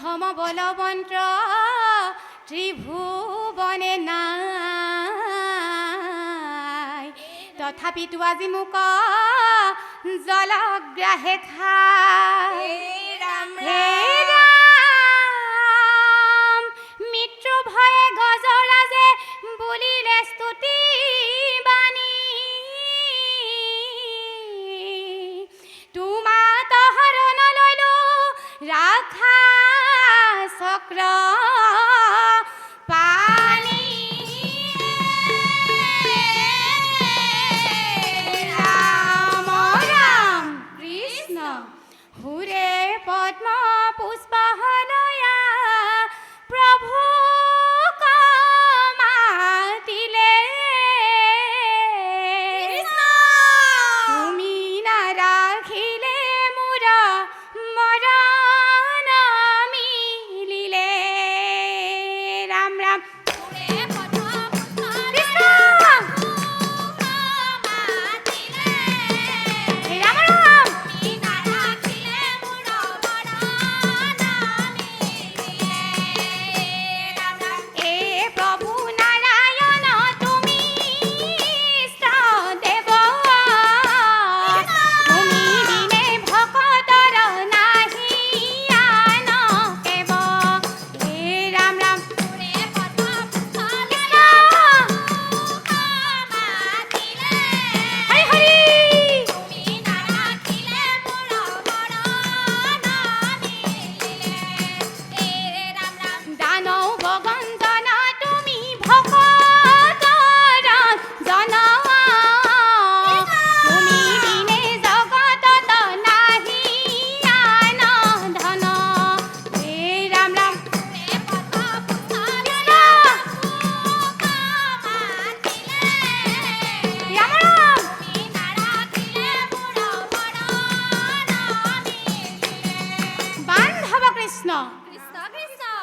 হম বলবন্ত্ৰ ত্ৰিভুৱনে নাই। তথাপিতো আজি মোক জলগ্ৰাহে খাই। ৰাম हुरे पद्म पुष्प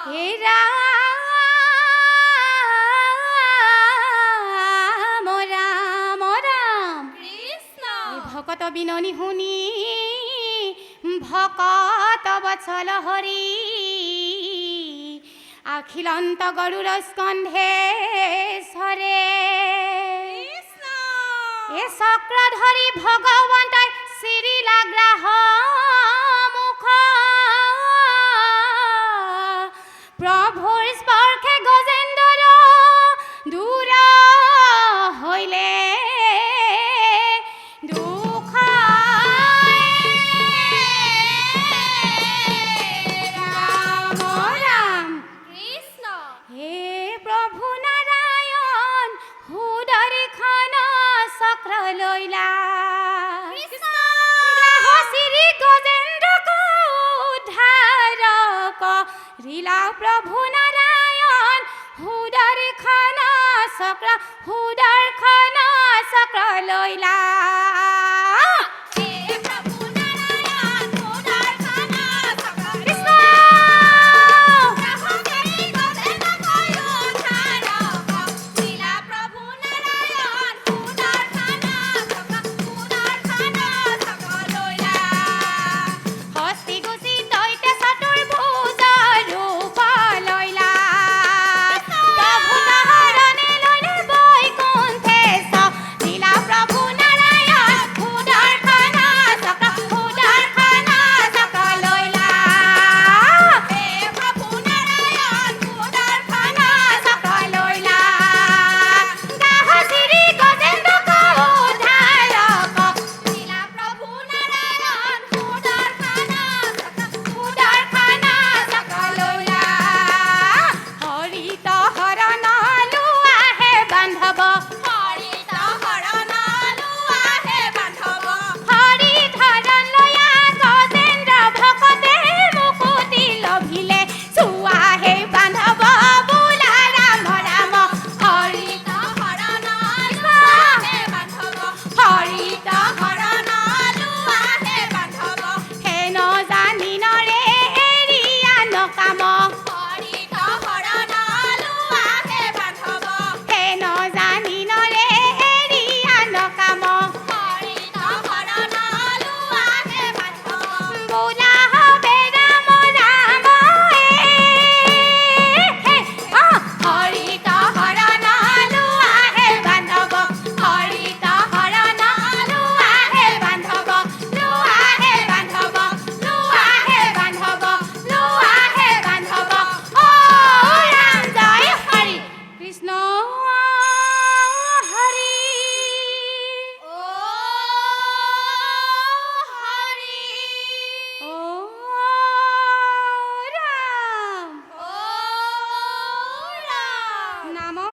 হেরা ভকত বিননি শুনি ভকত বছল হরি। আখিলন্ত গরুর স্কন্ধে সরে। এ চক্র ধরি ভগৱন্তই চিৰিলা গ্ৰাহ লইলা শ্রী গজেন্দ্র ধার রিলা প্রভু নারায়ণ হুদর খানা চক্র হুদর খানা চক্র